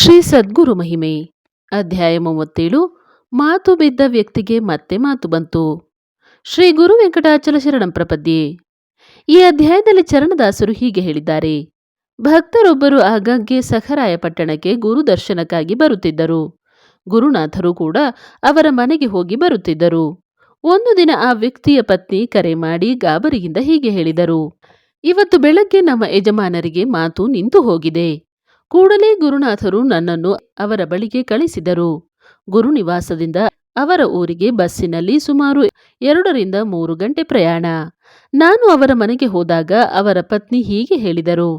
ಶ್ರೀ ಸದ್ಗುರು ಮಹಿಮೆ. ಅಧ್ಯಾಯ ಮೂವತ್ತೇಳು, ಮಾತು ಬಿದ್ದ ವ್ಯಕ್ತಿಗೆ ಮತ್ತೆ ಮಾತು ಬಂತು. ಶ್ರೀ ಗುರು ವೆಂಕಟಾಚಲ ಶರಣಂ ಪ್ರಪದ್ಯೆ. ಈ ಅಧ್ಯಾಯದಲ್ಲಿ ಚರಣದಾಸರು ಹೀಗೆ ಹೇಳಿದ್ದಾರೆ. ಭಕ್ತರೊಬ್ಬರು ಆಗಾಗ್ಗೆ ಸಖರಾಯ ಪಟ್ಟಣಕ್ಕೆ ಗುರು ದರ್ಶನಕ್ಕಾಗಿ ಬರುತ್ತಿದ್ದರು. ಗುರುನಾಥರು ಕೂಡ ಅವರ ಮನೆಗೆ ಹೋಗಿ ಬರುತ್ತಿದ್ದರು. ಒಂದು ದಿನ ಆ ವ್ಯಕ್ತಿಯ ಪತ್ನಿ ಕರೆ ಮಾಡಿ ಗಾಬರಿಯಿಂದ ಹೀಗೆ ಹೇಳಿದರು. ಇವತ್ತು ಬೆಳಗ್ಗೆ ನಮ್ಮ ಯಜಮಾನರಿಗೆ ಮಾತು ನಿಂತು ಹೋಗಿದೆ. ಕೂಡಲೇ ಗುರುನಾಥರು ನನ್ನನ್ನು ಅವರ ಬಳಿಗೆ ಕಳಿಸಿದರು. ಗುರುನಿವಾಸದಿಂದ ಅವರ ಊರಿಗೆ ಬಸ್ಸಿನಲ್ಲಿ ಸುಮಾರು ಎರಡರಿಂದ ಮೂರು ಗಂಟೆ ಪ್ರಯಾಣ. ನಾನು ಅವರ ಮನೆಗೆ ಹೋದಾಗ ಅವರ ಪತ್ನಿ ಹೀಗೆ ಹೇಳಿದರು.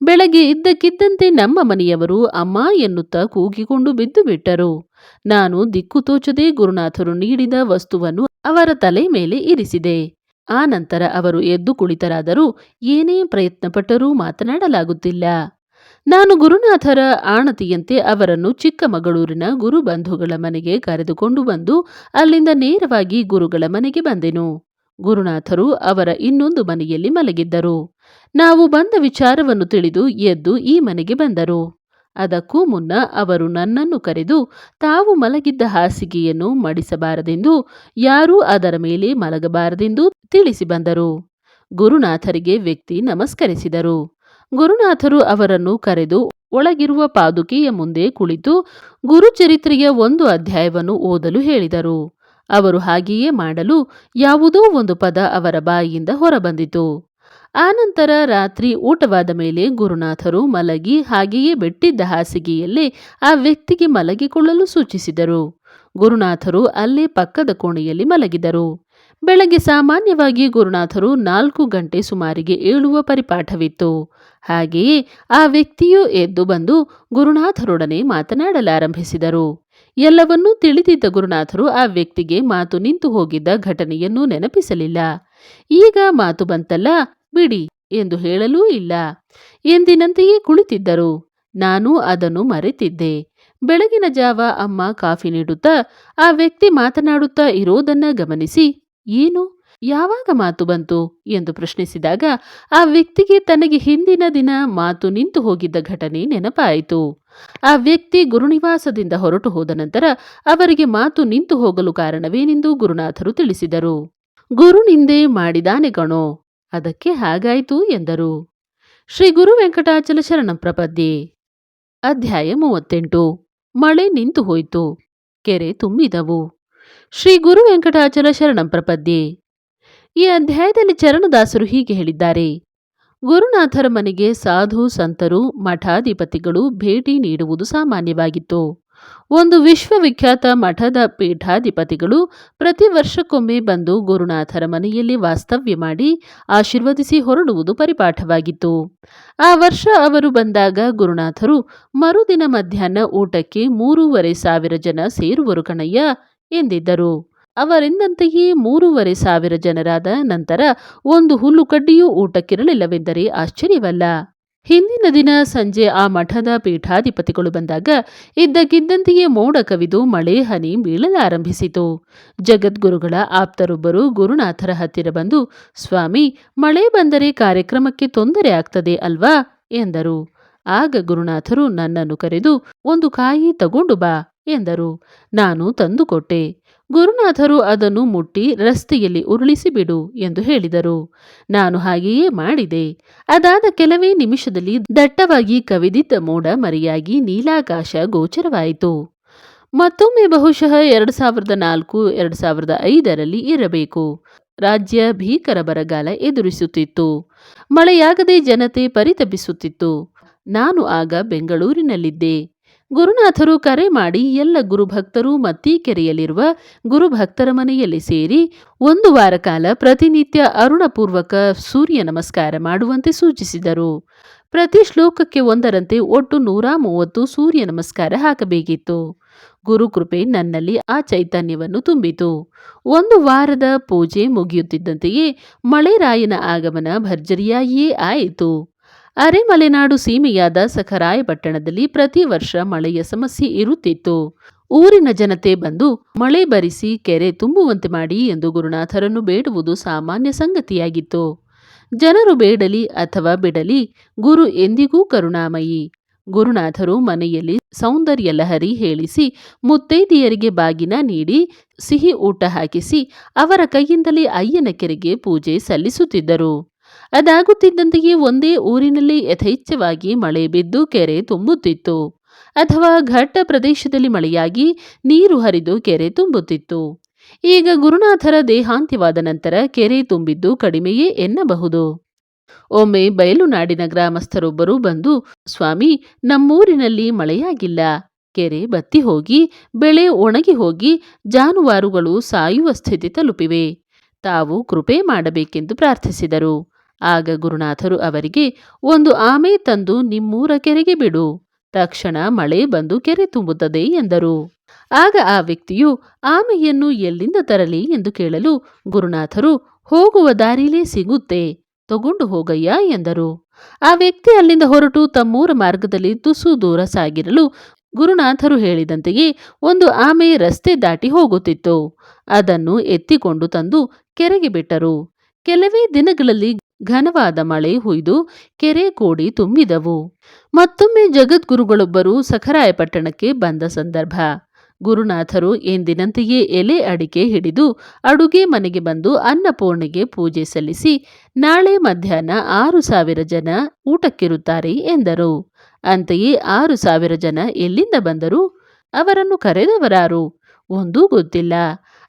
ಬೆಳಗ್ಗೆ ಇದ್ದಕ್ಕಿದ್ದಂತೆ ನಮ್ಮ ಮನೆಯವರು ಅಮ್ಮ ಎನ್ನುತ್ತಾ ಕೂಗಿಕೊಂಡು ಬಿದ್ದು ಬಿಟ್ಟರು. ನಾನು ದಿಕ್ಕು ತೋಚದೆ ಗುರುನಾಥರು ನೀಡಿದ ವಸ್ತುವನ್ನು ಅವರ ತಲೆ ಮೇಲೆ ಇರಿಸಿದೆ. ಆ ಅವರು ಎದ್ದು ಕುಳಿತರಾದರೂ ಏನೇ ಪ್ರಯತ್ನಪಟ್ಟರೂ ಮಾತನಾಡಲಾಗುತ್ತಿಲ್ಲ. ನಾನು ಗುರುನಾಥರ ಆಣತಿಯಂತೆ ಅವರನ್ನು ಚಿಕ್ಕಮಗಳೂರಿನ ಗುರುಬಂಧುಗಳ ಮನೆಗೆ ಕರೆದುಕೊಂಡು ಬಂದು ಅಲ್ಲಿಂದ ನೇರವಾಗಿ ಗುರುಗಳ ಮನೆಗೆ ಬಂದೆನು. ಗುರುನಾಥರು ಅವರ ಇನ್ನೊಂದು ಮನೆಯಲ್ಲಿ ಮಲಗಿದ್ದರು. ನಾವು ಬಂದ ವಿಚಾರವನ್ನು ತಿಳಿದು ಎದ್ದು ಈ ಮನೆಗೆ ಬಂದರು. ಅದಕ್ಕೂ ಮುನ್ನ ಅವರು ನನ್ನನ್ನು ಕರೆದು ತಾವು ಮಲಗಿದ್ದ ಹಾಸಿಗೆಯನ್ನು ಮಡಿಸಬಾರದೆಂದು, ಯಾರೂ ಅದರ ಮೇಲೆ ಮಲಗಬಾರದೆಂದು ತಿಳಿಸಿ ಬಂದರು. ಗುರುನಾಥರಿಗೆ ವ್ಯಕ್ತಿ ನಮಸ್ಕರಿಸಿದರು. ಗುರುನಾಥರು ಅವರನ್ನು ಕರೆದು ಒಳಗಿರುವ ಪಾದುಕೆಯ ಮುಂದೆ ಕುಳಿತು ಗುರುಚರಿತ್ರೆಯ ಒಂದು ಅಧ್ಯಾಯವನ್ನು ಓದಲು ಹೇಳಿದರು. ಅವರು ಹಾಗೆಯೇ ಮಾಡಲು ಯಾವುದೋ ಒಂದು ಪದ ಅವರ ಬಾಯಿಯಿಂದ ಹೊರಬಂದಿತು. ಆನಂತರ ರಾತ್ರಿ ಊಟವಾದ ಮೇಲೆ ಗುರುನಾಥರು ಮಲಗಿ ಹಾಗೆಯೇ ಬೆಟ್ಟಿದ್ದ ಹಾಸಿಗೆಯಲ್ಲೇ ಆ ವ್ಯಕ್ತಿಗೆ ಮಲಗಿಕೊಳ್ಳಲು ಸೂಚಿಸಿದರು. ಗುರುನಾಥರು ಅಲ್ಲೇ ಪಕ್ಕದ ಕೋಣೆಯಲ್ಲಿ ಮಲಗಿದರು. ಬೆಳಗ್ಗೆ ಸಾಮಾನ್ಯವಾಗಿ ಗುರುನಾಥರು ನಾಲ್ಕು ಗಂಟೆ ಸುಮಾರಿಗೆ ಏಳುವ ಪರಿಪಾಠವಿತ್ತು. ಹಾಗೆಯೇ ಆ ವ್ಯಕ್ತಿಯೂ ಎದ್ದು ಬಂದು ಗುರುನಾಥರೊಡನೆ ಮಾತನಾಡಲಾರಂಭಿಸಿದರು. ಎಲ್ಲವನ್ನೂ ತಿಳಿದಿದ್ದ ಗುರುನಾಥರು ಆ ವ್ಯಕ್ತಿಗೆ ಮಾತು ನಿಂತು ಹೋಗಿದ್ದ ಘಟನೆಯನ್ನು ನೆನಪಿಸಲಿಲ್ಲ. ಈಗ ಮಾತು ಬಂತಲ್ಲ, ಬಿಡಿ ಎಂದು ಹೇಳಲೂ ಇಲ್ಲ. ಎಂದಿನಂತೆಯೇ ಕುಳಿತಿದ್ದರು. ನಾನು ಅದನ್ನು ಮರೆತಿದ್ದೆ. ಬೆಳಗಿನ ಜಾವ ಅಮ್ಮ ಕಾಫಿ ನೀಡುತ್ತಾ, ಆ ವ್ಯಕ್ತಿ ಮಾತನಾಡುತ್ತಾ ಇರೋದನ್ನ ಗಮನಿಸಿ, ಏನು? ಯಾವಾಗ ಮಾತು ಬಂತು ಎಂದು ಪ್ರಶ್ನಿಸಿದಾಗ ಆ ವ್ಯಕ್ತಿಗೆ ತನಗೆ ಹಿಂದಿನ ದಿನ ಮಾತು ನಿಂತು ಹೋಗಿದ್ದ ಘಟನೆ ನೆನಪಾಯಿತು. ಆ ವ್ಯಕ್ತಿ ಗುರುನಿವಾಸದಿಂದ ಹೊರಟು ಹೋದ ನಂತರ ಅವರಿಗೆ ಮಾತು ನಿಂತು ಹೋಗಲು ಕಾರಣವೇನೆಂದು ಗುರುನಾಥರು ತಿಳಿಸಿದರು. ಗುರು ನಿಂದೆ ಮಾಡಿದಾನೆ ಗಣೋ, ಅದಕ್ಕೆ ಹಾಗಾಯಿತು ಎಂದರು. ಶ್ರೀ ಗುರು ವೆಂಕಟಾಚಲ ಶರಣಂ ಪ್ರಪದ್ಯೆ. ಅಧ್ಯಾಯ ಮೂವತ್ತೆಂಟು. ಮಳೆ ನಿಂತು ಹೋಯಿತು, ಕೆರೆ ತುಂಬಿದವು. ಶ್ರೀ ಗುರು ವೆಂಕಟಾಚಲ ಶರಣಂ ಪ್ರಪದ್ಯೆ. ಈ ಅಧ್ಯಾಯದಲ್ಲಿ ಚರಣದಾಸರು ಹೀಗೆ ಹೇಳಿದ್ದಾರೆ. ಗುರುನಾಥರ ಮನೆಗೆ ಸಾಧು, ಸಂತರು, ಮಠಾಧಿಪತಿಗಳು ಭೇಟಿ ನೀಡುವುದು ಸಾಮಾನ್ಯವಾಗಿತ್ತು. ಒಂದು ವಿಶ್ವವಿಖ್ಯಾತ ಮಠದ ಪೀಠಾಧಿಪತಿಗಳು ಪ್ರತಿ ವರ್ಷಕ್ಕೊಮ್ಮೆ ಬಂದು ಗುರುನಾಥರ ಮನೆಯಲ್ಲಿ ವಾಸ್ತವ್ಯ ಮಾಡಿ ಆಶೀರ್ವದಿಸಿ ಹೊರಡುವುದು ಪರಿಪಾಠವಾಗಿತ್ತು. ಆ ವರ್ಷ ಅವರು ಬಂದಾಗ ಗುರುನಾಥರು ಮರುದಿನ ಮಧ್ಯಾಹ್ನ ಊಟಕ್ಕೆ ಮೂರೂವರೆ ಸಾವಿರ ಜನ ಸೇರುವರು ಕಣಯ್ಯ ಎಂದಿದ್ದರು. ಅವರೆಂದಂತೆಯೇ ಮೂರುವರೆ ಸಾವಿರ ಜನರಾದ ನಂತರ ಒಂದು ಹುಲ್ಲು ಕಡ್ಡಿಯೂ ಊಟಕ್ಕಿರಲಿಲ್ಲವೆಂದರೆ ಆಶ್ಚರ್ಯವಲ್ಲ. ಹಿಂದಿನ ದಿನ ಸಂಜೆ ಆ ಮಠದ ಪೀಠಾಧಿಪತಿಗಳು ಬಂದಾಗ ಇದ್ದಕ್ಕಿದ್ದಂತೆಯೇ ಮೋಡ ಕವಿದು ಮಳೆ, ಹನಿ ಬೀಳಲಾರಂಭಿಸಿತು. ಜಗದ್ಗುರುಗಳ ಆಪ್ತರೊಬ್ಬರು ಗುರುನಾಥರ ಹತ್ತಿರ ಬಂದು, ಸ್ವಾಮಿ, ಮಳೆ ಬಂದರೆ ಕಾರ್ಯಕ್ರಮಕ್ಕೆ ತೊಂದರೆ ಆಗ್ತದೆ ಅಲ್ವಾ? ಎಂದರು. ಆಗ ಗುರುನಾಥರು ನನ್ನನ್ನು ಕರೆದು, ಒಂದು ಕಾಯಿ ತಗೊಂಡು ಬಾ ಎಂದರು. ನಾನು ತಂದುಕೊಟ್ಟೆ. ಗುರುನಾಥರು ಅದನ್ನು ಮುಟ್ಟಿ ರಸ್ತೆಯಲ್ಲಿ ಉರುಳಿಸಿಬಿಡು ಎಂದು ಹೇಳಿದರು. ನಾನು ಹಾಗೆಯೇ ಮಾಡಿದೆ. ಅದಾದ ಕೆಲವೇ ನಿಮಿಷದಲ್ಲಿ ದಟ್ಟವಾಗಿ ಕವಿದಿದ್ದ ಮೋಡ ಮರೆಯಾಗಿ ನೀಲಾಕಾಶ ಗೋಚರವಾಯಿತು. ಮತ್ತೊಮ್ಮೆ ಬಹುಶಃ ಎರಡು ಸಾವಿರದ ನಾಲ್ಕು, ಎರಡು ಸಾವಿರದ ಐದರಲ್ಲಿ ಇರಬೇಕು. ರಾಜ್ಯ ಭೀಕರ ಬರಗಾಲ ಎದುರಿಸುತ್ತಿತ್ತು. ಮಳೆಯಾಗದೆ ಜನತೆ ಪರಿತಪಿಸುತ್ತಿತ್ತು. ನಾನು ಆಗ ಬೆಂಗಳೂರಿನಲ್ಲಿದ್ದೆ. ಗುರುನಾಥರು ಕರೆ ಮಾಡಿ ಎಲ್ಲ ಗುರುಭಕ್ತರು ಮತ್ತೀಕೆರೆಯಲ್ಲಿರುವ ಗುರುಭಕ್ತರ ಮನೆಯಲ್ಲಿ ಸೇರಿ ಒಂದು ವಾರ ಕಾಲ ಪ್ರತಿನಿತ್ಯ ಅರುಣಪೂರ್ವಕ ಸೂರ್ಯ ನಮಸ್ಕಾರ ಮಾಡುವಂತೆ ಸೂಚಿಸಿದರು. ಪ್ರತಿ ಶ್ಲೋಕಕ್ಕೆ ಒಂದರಂತೆ ಒಟ್ಟು ನೂರ ಮೂವತ್ತು ಸೂರ್ಯ ನಮಸ್ಕಾರ ಹಾಕಬೇಕಿತ್ತು. ಗುರುಕೃಪೆ ನನ್ನಲ್ಲಿ ಆ ಚೈತನ್ಯವನ್ನು ತುಂಬಿತು. ಒಂದು ವಾರದ ಪೂಜೆ ಮುಗಿಯುತ್ತಿದ್ದಂತೆಯೇ ಮಳೆರಾಯನ ಆಗಮನ ಭರ್ಜರಿಯಾಗಿಯೇ ಆಯಿತು. ಅರೆಮಲೆನಾಡು ಸೀಮೆಯಾದ ಸಖರಾಯಪಟ್ಟಣದಲ್ಲಿ ಪ್ರತಿ ವರ್ಷ ಮಳೆಯ ಸಮಸ್ಯೆ ಇರುತ್ತಿತ್ತು. ಊರಿನ ಜನತೆ ಬಂದು ಮಳೆ ಬರಿಸಿ ಕೆರೆ ತುಂಬುವಂತೆ ಮಾಡಿ ಎಂದು ಗುರುನಾಥರನ್ನು ಬೇಡುವುದು ಸಾಮಾನ್ಯ ಸಂಗತಿಯಾಗಿತ್ತು. ಜನರು ಬೇಡಲಿ ಅಥವಾ ಬಿಡಲಿ, ಗುರು ಎಂದಿಗೂ ಕರುಣಾಮಯಿ. ಗುರುನಾಥರು ಮನೆಯಲ್ಲಿ ಸೌಂದರ್ಯ ಲಹರಿ ಹೇಳಿಸಿ, ಮುತ್ತೈದೆಯರಿಗೆ ಬಾಗಿನ ನೀಡಿ, ಸಿಹಿ ಊಟ ಹಾಕಿಸಿ, ಅವರ ಕೈಯಿಂದಲೇ ಅಯ್ಯನ ಕೆರೆಗೆ ಪೂಜೆ ಸಲ್ಲಿಸುತ್ತಿದ್ದರು. ಅದಾಗುತ್ತಿದ್ದಂತೆಯೇ ಒಂದೇ ಊರಿನಲ್ಲಿ ಯಥೇಚ್ಛವಾಗಿ ಮಳೆ ಬಿದ್ದು ಕೆರೆ ತುಂಬುತ್ತಿತ್ತು. ಅಥವಾ ಘಟ್ಟ ಪ್ರದೇಶದಲ್ಲಿ ಮಳೆಯಾಗಿ ನೀರು ಹರಿದು ಕೆರೆ ತುಂಬುತ್ತಿತ್ತು. ಈಗ ಗುರುನಾಥರ ದೇಹಾಂತ್ಯವಾದ ನಂತರ ಕೆರೆ ತುಂಬಿದ್ದು ಕಡಿಮೆಯೇ ಎನ್ನಬಹುದು. ಒಮ್ಮೆ ಬಯಲುನಾಡಿನ ಗ್ರಾಮಸ್ಥರೊಬ್ಬರು ಬಂದು, ಸ್ವಾಮಿ, ನಮ್ಮೂರಿನಲ್ಲಿ ಮಳೆಯಾಗಿಲ್ಲ. ಕೆರೆ ಬತ್ತಿ ಹೋಗಿ, ಬೆಳೆ ಒಣಗಿ ಹೋಗಿ, ಜಾನುವಾರುಗಳು ಸಾಯುವ ಸ್ಥಿತಿ ತಲುಪಿವೆ. ತಾವು ಕೃಪೆ ಮಾಡಬೇಕೆಂದು ಪ್ರಾರ್ಥಿಸಿದರು. ಆಗ ಗುರುನಾಥರು ಅವರಿಗೆ, ಒಂದು ಆಮೆ ತಂದು ನಿಮ್ಮೂರ ಕೆರೆಗೆ ಬಿಡು. ತಕ್ಷಣ ಮಳೆ ಬಂದು ಕೆರೆ ತುಂಬುತ್ತದೆ ಎಂದರು. ಆಗ ಆ ವ್ಯಕ್ತಿಯು, ಆಮೆಯನ್ನು ಎಲ್ಲಿಂದ ತರಲಿ? ಎಂದು ಕೇಳಲು ಗುರುನಾಥರು, ಹೋಗುವ ದಾರಿಲೇ ಸಿಗುತ್ತೆ. ತಗೊಂಡು ಹೋಗಯ್ಯ ಎಂದರು. ಆ ವ್ಯಕ್ತಿ ಅಲ್ಲಿಂದ ಹೊರಟು ತಮ್ಮೂರ ಮಾರ್ಗದಲ್ಲಿ ತುಸು ದೂರ ಸಾಗಿರಲು ಗುರುನಾಥರು ಹೇಳಿದಂತೆಯೇ ಒಂದು ಆಮೆ ರಸ್ತೆ ದಾಟಿ ಹೋಗುತ್ತಿತ್ತು. ಅದನ್ನು ಎತ್ತಿಕೊಂಡು ತಂದು ಕೆರೆಗೆ ಬಿಟ್ಟರು. ಕೆಲವೇ ದಿನಗಳಲ್ಲಿ ಘನವಾದ ಮಳೆ ಹುಯ್ದು ಕೆರೆ ಕೋಡಿ ತುಂಬಿದವು. ಮತ್ತೊಮ್ಮೆ ಜಗದ್ಗುರುಗಳೊಬ್ಬರು ಸಖರಾಯಪಟ್ಟಣಕ್ಕೆ ಬಂದ ಸಂದರ್ಭ. ಗುರುನಾಥರು ಎಂದಿನಂತೆಯೇ ಎಲೆ ಅಡಿಕೆ ಹಿಡಿದು ಅಡುಗೆ ಮನೆಗೆ ಬಂದು ಅನ್ನಪೂರ್ಣೆಗೆ ಪೂಜೆ ಸಲ್ಲಿಸಿ ನಾಳೆ ಮಧ್ಯಾಹ್ನ ಆರು ಸಾವಿರ ಜನ ಊಟಕ್ಕಿರುತ್ತಾರೆ ಎಂದರು. ಅಂತೆಯೇ ಆರು ಸಾವಿರ ಜನ ಎಲ್ಲಿಂದ ಬಂದರು? ಅವರನ್ನು ಕರೆದವರಾರು? ಒಂದೂ ಗೊತ್ತಿಲ್ಲ.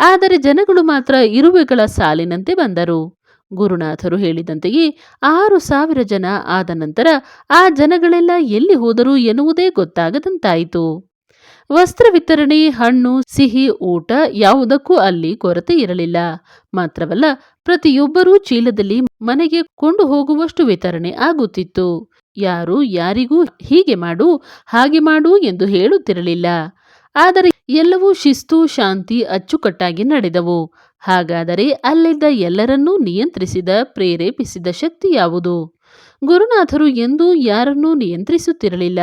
ಆದರೆ ಜನಗಳು ಮಾತ್ರ ಇರುವೆಗಳ ಸಾಲಿನಂತೆ ಬಂದರು. ಗುರುನಾಥರು ಹೇಳಿದಂತೆಯೇ ಆರು ಸಾವಿರ ಜನ ಆದ ನಂತರ ಆ ಜನಗಳೆಲ್ಲ ಎಲ್ಲಿ ಹೋದರು ಎನ್ನುವುದೇ ಗೊತ್ತಾಗದಂತಾಯಿತು. ವಸ್ತ್ರ ವಿತರಣೆ, ಹಣ್ಣು, ಸಿಹಿ, ಊಟ ಯಾವುದಕ್ಕೂ ಅಲ್ಲಿ ಕೊರತೆ ಇರಲಿಲ್ಲ. ಮಾತ್ರವಲ್ಲ, ಪ್ರತಿಯೊಬ್ಬರೂ ಚೀಲದಲ್ಲಿ ಮನೆಗೆ ಕೊಂಡು ಹೋಗುವಷ್ಟು ವಿತರಣೆ ಆಗುತ್ತಿತ್ತು. ಯಾರು ಯಾರಿಗೂ ಹೀಗೆ ಮಾಡು, ಹಾಗೆ ಮಾಡು ಎಂದು ಹೇಳುತ್ತಿರಲಿಲ್ಲ. ಆದರೆ ಎಲ್ಲವೂ ಶಿಸ್ತು, ಶಾಂತಿ, ಅಚ್ಚುಕಟ್ಟಾಗಿ ನಡೆದವು. ಹಾಗಾದರೆ ಅಲ್ಲಿದ್ದ ಎಲ್ಲರನ್ನೂ ನಿಯಂತ್ರಿಸಿದ, ಪ್ರೇರೇಪಿಸಿದ ಶಕ್ತಿ ಯಾವುದು? ಗುರುನಾಥರು ಎಂದೂ ಯಾರನ್ನೂ ನಿಯಂತ್ರಿಸುತ್ತಿರಲಿಲ್ಲ.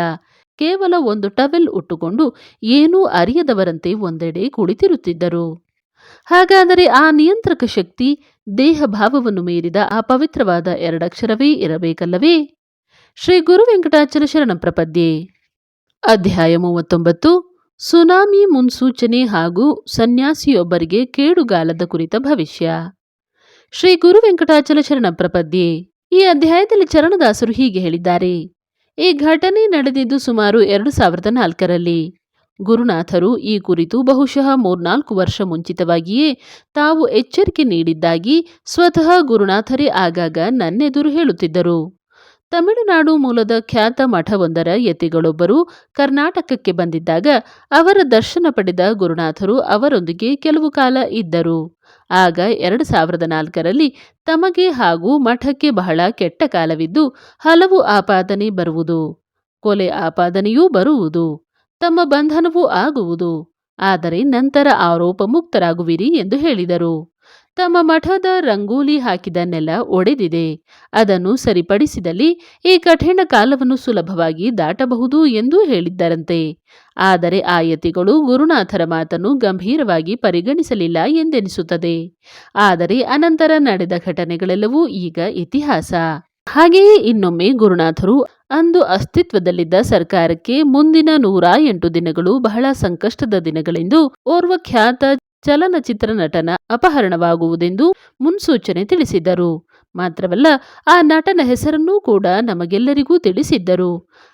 ಕೇವಲ ಒಂದು ಟವೆಲ್ ಉಟ್ಟುಕೊಂಡು ಏನೂ ಅರಿಯದವರಂತೆ ಒಂದೆಡೆ ಕುಳಿತಿರುತ್ತಿದ್ದರು. ಹಾಗಾದರೆ ಆ ನಿಯಂತ್ರಕ ಶಕ್ತಿ ದೇಹ ಭಾವವನ್ನು ಮೀರಿದ ಆ ಪವಿತ್ರವಾದ ಎರಡಕ್ಷರವೇ ಇರಬೇಕಲ್ಲವೇ? ಶ್ರೀ ಗುರು ವೆಂಕಟಾಚಲ ಶರಣ ಪ್ರಪದ್ಯೆ ಅಧ್ಯಾಯ ಮೂವತ್ತೊಂಬತ್ತು. ಸುನಾಮಿ ಮುನ್ಸೂಚನೆ ಹಾಗೂ ಸನ್ಯಾಸಿಯೊಬ್ಬರಿಗೆ ಕೇಡುಗಾಲದ ಕುರಿತ ಭವಿಷ್ಯ. ಶ್ರೀ ಗುರು ವೆಂಕಟಾಚಲ ಶರಣ ಪ್ರಪದ್ಯೆ. ಈ ಅಧ್ಯಾಯದಲ್ಲಿ ಚರಣದಾಸರು ಹೀಗೆ ಹೇಳಿದ್ದಾರೆ. ಈ ಘಟನೆ ನಡೆದಿದ್ದು ಸುಮಾರು ಎರಡು ಸಾವಿರದ ನಾಲ್ಕರಲ್ಲಿ. ಗುರುನಾಥರು ಈ ಕುರಿತು ಬಹುಶಃ ಮೂರ್ನಾಲ್ಕು ವರ್ಷ ಮುಂಚಿತವಾಗಿಯೇ ತಾವು ಎಚ್ಚರಿಕೆ ನೀಡಿದ್ದಾಗಿ ಸ್ವತಃ ಗುರುನಾಥರೇ ಆಗಾಗ ನನ್ನೆದುರು ಹೇಳುತ್ತಿದ್ದರು. ತಮಿಳುನಾಡು ಮೂಲದ ಖ್ಯಾತ ಮಠವೊಂದರ ಯತಿಗಳೊಬ್ಬರು ಕರ್ನಾಟಕಕ್ಕೆ ಬಂದಿದ್ದಾಗ ಅವರ ದರ್ಶನ ಪಡೆದ ಗುರುನಾಥರು ಅವರೊಂದಿಗೆ ಕೆಲವು ಕಾಲ ಇದ್ದರು. ಆಗ ಎರಡು ಸಾವಿರದ ನಾಲ್ಕರಲ್ಲಿ ತಮಗೆ ಹಾಗೂ ಮಠಕ್ಕೆ ಬಹಳ ಕೆಟ್ಟ ಕಾಲವಿದ್ದು ಹಲವು ಆಪಾದನೆ ಬರುವುದು. ಕೊಲೆ ಆಪಾದನೆಯೂ ಬರುವುದು. ತಮ್ಮ ಬಂಧನವೂ ಆಗುವುದು. ಆದರೆ ನಂತರ ಆರೋಪ ಮುಕ್ತರಾಗುವಿರಿ ಎಂದು ಹೇಳಿದರು. ತಮ್ಮ ಮಠದ ರಂಗೋಲಿ ಹಾಕಿದ ನೆಲ ಒಡೆದಿದೆ. ಅದನ್ನು ಸರಿಪಡಿಸಿದಲ್ಲಿ ಈ ಕಠಿಣ ಕಾಲವನ್ನು ಸುಲಭವಾಗಿ ದಾಟಬಹುದು ಎಂದು ಹೇಳಿದ್ದರಂತೆ. ಆದರೆ ಆಯತಿಗಳು ಯತಿಗಳು ಗುರುನಾಥರ ಮಾತನ್ನು ಗಂಭೀರವಾಗಿ ಪರಿಗಣಿಸಲಿಲ್ಲ ಎಂದೆನಿಸುತ್ತದೆ. ಆದರೆ ಅನಂತರ ನಡೆದ ಘಟನೆಗಳೆಲ್ಲವೂ ಈಗ ಇತಿಹಾಸ. ಹಾಗೆಯೇ ಇನ್ನೊಮ್ಮೆ ಗುರುನಾಥರು ಅಂದು ಅಸ್ತಿತ್ವದಲ್ಲಿದ್ದ ಸರ್ಕಾರಕ್ಕೆ ಮುಂದಿನ ನೂರ ಎಂಟು ದಿನಗಳು ಬಹಳ ಸಂಕಷ್ಟದ ದಿನಗಳೆಂದು ಓರ್ವ ಖ್ಯಾತ ಚಲನಚಿತ್ರ ನಟನ ಅಪಹರಣವಾಗುವುದೆಂದು ಮುನ್ಸೂಚನೆ ತಿಳಿಸಿದ್ದರು. ಮಾತ್ರವಲ್ಲ, ಆ ನಟನ ಹೆಸರನ್ನೂ ಕೂಡ ನಮಗೆಲ್ಲರಿಗೂ ತಿಳಿಸಿದ್ದರು.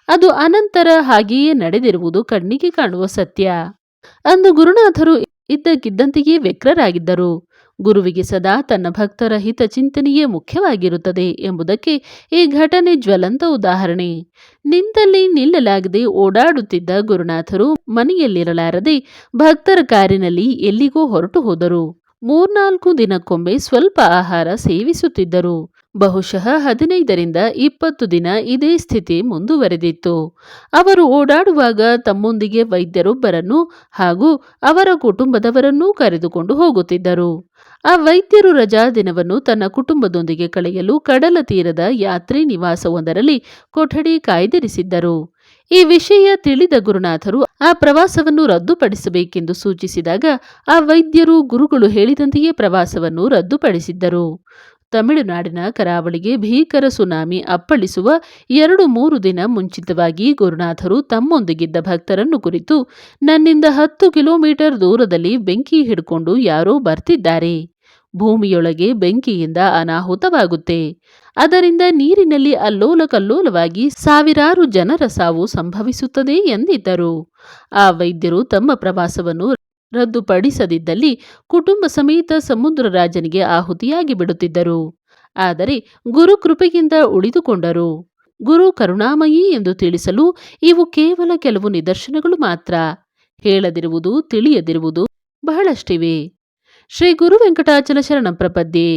ಅದು ಅನಂತರ ಹಾಗೆಯೇ ನಡೆದಿರುವುದು ಕಣ್ಣಿಗೆ ಕಾಣುವ ಸತ್ಯ. ಅಂದು ಗುರುನಾಥರು ಇದ್ದಕ್ಕಿದ್ದಂತೆಯೇ ವ್ಯಗ್ರರಾಗಿದ್ದರು. ಗುರುವಿಗೆ ಸದಾ ತನ್ನ ಭಕ್ತರ ಹಿತಚಿಂತನೆಯೇ ಮುಖ್ಯವಾಗಿರುತ್ತದೆ ಎಂಬುದಕ್ಕೆ ಈ ಘಟನೆ ಜ್ವಲಂತ ಉದಾಹರಣೆ. ನಿಂತಲ್ಲಿ ನಿಲ್ಲಲಾಗದೆ ಓಡಾಡುತ್ತಿದ್ದ ಗುರುನಾಥರು ಮನೆಯಲ್ಲಿರಲಾರದೆ ಭಕ್ತರ ಕಾರಿನಲ್ಲಿ ಎಲ್ಲಿಗೋ ಹೊರಟು ಹೋದರು. ಮೂರ್ನಾಲ್ಕು ದಿನಕ್ಕೊಮ್ಮೆ ಸ್ವಲ್ಪ ಆಹಾರ ಸೇವಿಸುತ್ತಿದ್ದರು. ಬಹುಶಃ ಹದಿನೈದರಿಂದ ಇಪ್ಪತ್ತು ದಿನ ಇದೇ ಸ್ಥಿತಿ ಮುಂದುವರೆದಿತ್ತು. ಅವರು ಓಡಾಡುವಾಗ ತಮ್ಮೊಂದಿಗೆ ವೈದ್ಯರೊಬ್ಬರನ್ನು ಹಾಗೂ ಅವರ ಕುಟುಂಬದವರನ್ನೂ ಕರೆದುಕೊಂಡು ಹೋಗುತ್ತಿದ್ದರು. ಆ ವೈದ್ಯರು ರಜಾ ದಿನವನ್ನು ತನ್ನ ಕುಟುಂಬದೊಂದಿಗೆ ಕಳೆಯಲು ಕಡಲ ತೀರದ ಯಾತ್ರಿ ನಿವಾಸವೊಂದರಲ್ಲಿ ಕೊಠಡಿ ಕಾಯ್ದಿರಿಸಿದ್ದರು. ಈ ವಿಷಯ ತಿಳಿದ ಗುರುನಾಥರು ಆ ಪ್ರವಾಸವನ್ನು ರದ್ದುಪಡಿಸಬೇಕೆಂದು ಸೂಚಿಸಿದಾಗ ಆ ವೈದ್ಯರು ಗುರುಗಳು ಹೇಳಿದಂತೆಯೇ ಪ್ರವಾಸವನ್ನು ರದ್ದುಪಡಿಸಿದ್ದರು. ತಮಿಳುನಾಡಿನ ಕರಾವಳಿಗೆ ಭೀಕರ ಸುನಾಮಿ ಅಪ್ಪಳಿಸುವ ಎರಡು ಮೂರು ದಿನ ಮುಂಚಿತವಾಗಿ ಗುರುನಾಥರು ತಮ್ಮೊಂದಿಗಿದ್ದ ಭಕ್ತರನ್ನು ಕುರಿತು ನನ್ನಿಂದ ಹತ್ತು ಕಿಲೋಮೀಟರ್ ದೂರದಲ್ಲಿ ಬೆಂಕಿ ಹಿಡ್ಕೊಂಡು ಯಾರೋ ಬರ್ತಿದ್ದಾರೆ. ಭೂಮಿಯೊಳಗೆ ಬೆಂಕಿಯಿಂದ ಅನಾಹುತವಾಗುತ್ತೆ. ಅದರಿಂದ ನೀರಿನಲ್ಲಿ ಅಲ್ಲೋಲ ಕಲ್ಲೋಲವಾಗಿ ಸಾವಿರಾರು ಜನರ ಸಾವು ಸಂಭವಿಸುತ್ತದೆ ಎಂದಿದ್ದರು. ಆ ವೈದ್ಯರು ತಮ್ಮ ಪ್ರವಾಸವನ್ನು ರದ್ದುಪಡಿಸದಿದ್ದಲ್ಲಿ ಕುಟುಂಬ ಸಮೇತ ಸಮುದ್ರ ರಾಜನಿಗೆ ಆಹುತಿಯಾಗಿ ಬಿಡುತ್ತಿದ್ದರು. ಆದರೆ ಗುರು ಕೃಪೆಯಿಂದ ಉಳಿದುಕೊಂಡರು. ಗುರು ಕರುಣಾಮಯಿ ಎಂದು ತಿಳಿಸಲು ಇವು ಕೇವಲ ಕೆಲವು ನಿದರ್ಶನಗಳು ಮಾತ್ರ. ಹೇಳದಿರುವುದು ತಿಳಿಯದಿರುವುದು ಬಹಳಷ್ಟಿವೆ. ಶ್ರೀ ಗುರು ವೆಂಕಟಾಚಲ ಶರಣ ಪ್ರಪದ್ಯೆ.